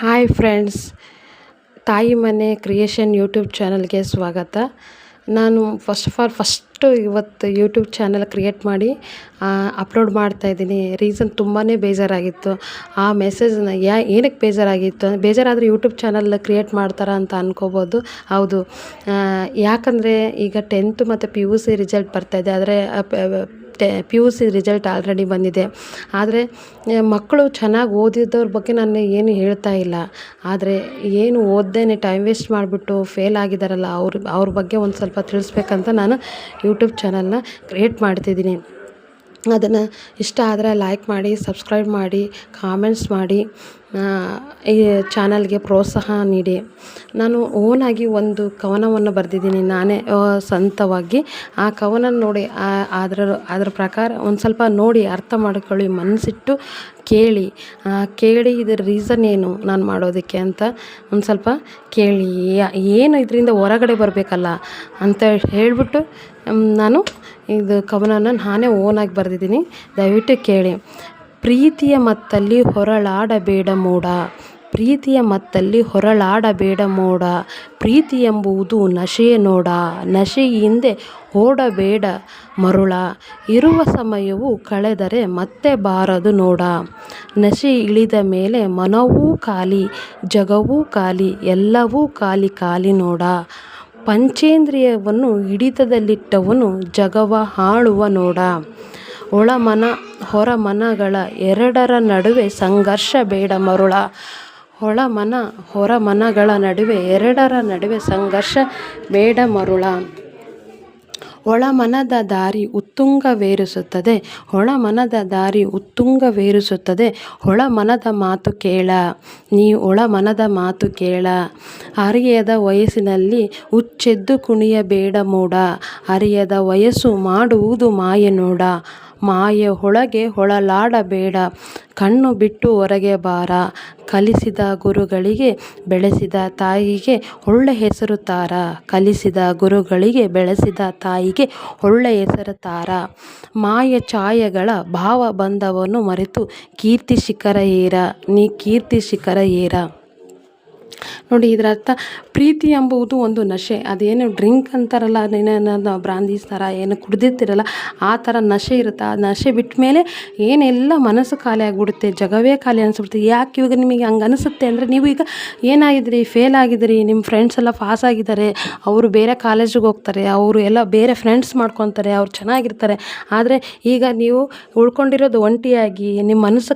Hi friends, ತಾಯಿ ಮನೆ creation YouTube ಚಾನಲ್ಗೆ ಸ್ವಾಗತ. ನಾನು ಫಸ್ಟ್ ಆಫ್ ಆಲ್ ಫಸ್ಟು ಇವತ್ತು ಯೂಟ್ಯೂಬ್ ಚಾನಲ್ ಕ್ರಿಯೇಟ್ ಮಾಡಿ ಅಪ್ಲೋಡ್ ಮಾಡ್ತಾಯಿದ್ದೀನಿ ರೀಸನ್ ತುಂಬಾ ಬೇಜಾರಾಗಿತ್ತು. ಆ ಮೆಸೇಜ್ನ ಯಾ, ಏನಕ್ಕೆ ಬೇಜಾರಾಗಿತ್ತು? ಬೇಜಾರಾದರೆ ಯೂಟ್ಯೂಬ್ ಚಾನಲ್ ಕ್ರಿಯೇಟ್ ಮಾಡ್ತಾರ ಅಂತ ಅನ್ಕೋಬೋದು. ಹೌದು. ಯಾಕಂದರೆ ಈಗ ಟೆಂತ್ ಮತ್ತು ಪಿ ಯು ಸಿ ರಿಸಲ್ಟ್ ಬರ್ತಾಯಿದೆ ಆದರೆ ಟೆ P U C result already ಬಂದಿದೆ. ಆದರೆ ಮಕ್ಕಳು ಚೆನ್ನಾಗಿ ಓದಿದ್ದವ್ರ ಬಗ್ಗೆ ನಾನು ಏನು ಹೇಳ್ತಾ ಇಲ್ಲ. ಆದರೆ, ಏನು ಓದ್ದೇನೆ ಟೈಮ್ ವೇಸ್ಟ್ ಮಾಡಿಬಿಟ್ಟು ಫೇಲ್ ಆಗಿದ್ದಾರಲ್ಲ ಅವ್ರ ಅವ್ರ ಬಗ್ಗೆ ಒಂದು ಸ್ವಲ್ಪ ತಿಳಿಸ್ಬೇಕಂತ ನಾನು ಯೂಟ್ಯೂಬ್ ಚಾನಲ್ನ ಕ್ರಿಯೇಟ್ ಮಾಡ್ತಿದ್ದೀನಿ. ಅದನ್ನು ಇಷ್ಟ ಆದರೆ ಲೈಕ್ ಮಾಡಿ, ಸಬ್ಸ್ಕ್ರೈಬ್ ಮಾಡಿ, ಕಾಮೆಂಟ್ಸ್ ಮಾಡಿ ಈ ಚಾನಲ್ಗೆ ಪ್ರೋತ್ಸಾಹ ನೀಡಿ. ನಾನು ಓನಾಗಿ ಒಂದು ಕವನವನ್ನು ಬರೆದಿದ್ದೀನಿ. ನಾನೇ ಸ್ವಂತವಾಗಿ ಆ ಕವನ ನೋಡಿ ಅದರ ಅದರ ಪ್ರಕಾರ ಒಂದು ಸ್ವಲ್ಪ ನೋಡಿ, ಅರ್ಥ ಮಾಡ್ಕೊಳ್ಳಿ, ಮನಸ್ಸಿಟ್ಟು ಕೇಳಿ. ಕೇಳಿ ಇದರ ರೀಸನ್ ಏನು ನಾನು ಮಾಡೋದಕ್ಕೆ ಅಂತ ಒಂದು ಸ್ವಲ್ಪ ಕೇಳಿ. ಏನು ಇದರಿಂದ ಹೊರಗಡೆ ಬರಬೇಕಲ್ಲ ಅಂತ ಹೇಳಿಬಿಟ್ಟು ನಾನು ಇದು ಕವನನ ನಾನೇ ಓನಾಗಿ ಬರೆದಿದ್ದೀನಿ. ದಯವಿಟ್ಟು ಕೇಳಿ. ಪ್ರೀತಿಯ ಮತ್ತಲ್ಲಿ ಹೊರಳಾಡಬೇಡ ಮೋಡ. ಪ್ರೀತಿಯ ಮತ್ತಲ್ಲಿ ಹೊರಳಾಡಬೇಡ ಮೋಡ. ಪ್ರೀತಿ ಎಂಬುವುದು ನಶೆಯ ನೋಡ. ನಶೆ ಹಿಂದೆ ಓಡಬೇಡ ಮರುಳ. ಇರುವ ಸಮಯವು ಕಳೆದರೆ ಮತ್ತೆ ಬಾರದು ನೋಡ. ನಶೆ ಇಳಿದ ಮೇಲೆ ಮನವೂ ಖಾಲಿ, ಜಗವೂ ಖಾಲಿ, ಎಲ್ಲವೂ ಖಾಲಿ ಖಾಲಿ ನೋಡ. ಪಂಚೇಂದ್ರಿಯವನ್ನು ಹಿಡಿತದಲ್ಲಿಟ್ಟವನು ಜಗವ ಹಾಳುವ ನೋಡ. ಒಳಮನ, ಹೊರಮನಗಳ ಎರಡರ ನಡುವೆ ಸಂಘರ್ಷ ಬೇಡ ಮರುಳ. ಒಳಮನ, ಹೊರಮನಗಳ ನಡುವೆ ಎರಡರ ನಡುವೆ ಸಂಘರ್ಷ ಬೇಡ ಮರುಳ. ಒಳಮನದ ದಾರಿ ಉತ್ತುಂಗವೇರಿಸುತ್ತದೆ. ಒಳಮನದ ದಾರಿ ಉತ್ತುಂಗವೇರಿಸುತ್ತದೆ. ಒಳಮನದ ಮಾತು ಕೇಳ. ನೀ ಒಳಮನದ ಮಾತು ಕೇಳ. ಅರಿಯದ ವಯಸ್ಸಿನಲ್ಲಿ ಹುಚ್ಚೆದ್ದು ಕುಣಿಯಬೇಡ ಮೂಡ. ಅರಿಯದ ವಯಸ್ಸು ಮಾಡುವುದು ಮಾಯೆ ನೋಡ. ಮಾಯೆ ಒಳಗೆ ಹೊಳಲಾಡಬೇಡ ಕಣ್ಣು ಬಿಟ್ಟು ಹೊರಗೆ ಬಾರ. ಕಲಿಸಿದ ಗುರುಗಳಿಗೆ ಬೆಳೆಸಿದ ತಾಯಿಗೆ ಒಳ್ಳೆ ಹೆಸರು ತಾರ. ಕಲಿಸಿದ ಗುರುಗಳಿಗೆ ಬೆಳೆಸಿದ ತಾಯಿಗೆ ಒಳ್ಳೆ ಹೆಸರು ತಾರ. ಮಾಯ ಛಾಯೆಗಳ ಭಾವ ಬಂಧವನ್ನು ಮರೆತು ಕೀರ್ತಿ ಶಿಖರ ಏರ. ನೀ ಕೀರ್ತಿ ಶಿಖರ ಏರ. ನೋಡಿ, ಇದರ ಅರ್ಥ ಪ್ರೀತಿ ಎಂಬುದು ಒಂದು ನಶೆ. ಅದೇನು ಡ್ರಿಂಕ್ ಅಂತಾರಲ್ಲ ಅದೇನೇನು ಬ್ರಾಂದೀಸ್ ಥರ, ಏನು ಕುಡ್ದಿರ್ತಿರಲ್ಲ, ಆ ಥರ ನಶೆ ಇರುತ್ತೆ. ಆ ನಶೆ ಬಿಟ್ಟ ಮೇಲೆ ಏನೆಲ್ಲ ಮನಸ್ಸು ಖಾಲಿ ಆಗಿಬಿಡುತ್ತೆ, ಜಗವೇ ಖಾಲಿ ಅನಿಸ್ಬಿಡುತ್ತೆ. ಯಾಕೆ ಇವಾಗ ನಿಮಗೆ ಹಂಗೆ ಅನಿಸುತ್ತೆ ಅಂದರೆ, ನೀವು ಈಗ ಏನಾಗಿದ್ರಿ ಫೇಲ್ ಆಗಿದ್ರಿ ನಿಮ್ಮ ಫ್ರೆಂಡ್ಸ್ ಎಲ್ಲ ಪಾಸ್ ಆಗಿದ್ದಾರೆ, ಅವರು ಬೇರೆ ಕಾಲೇಜಿಗೆ ಹೋಗ್ತಾರೆ, ಅವರು ಎಲ್ಲ ಬೇರೆ ಫ್ರೆಂಡ್ಸ್ ಮಾಡ್ಕೊತಾರೆ ಅವ್ರು ಚೆನ್ನಾಗಿರ್ತಾರೆ. ಆದರೆ ಈಗ ನೀವು ಉಳ್ಕೊಂಡಿರೋದು ಒಂಟಿಯಾಗಿ, ನಿಮ್ಮ ಮನಸ್ಸು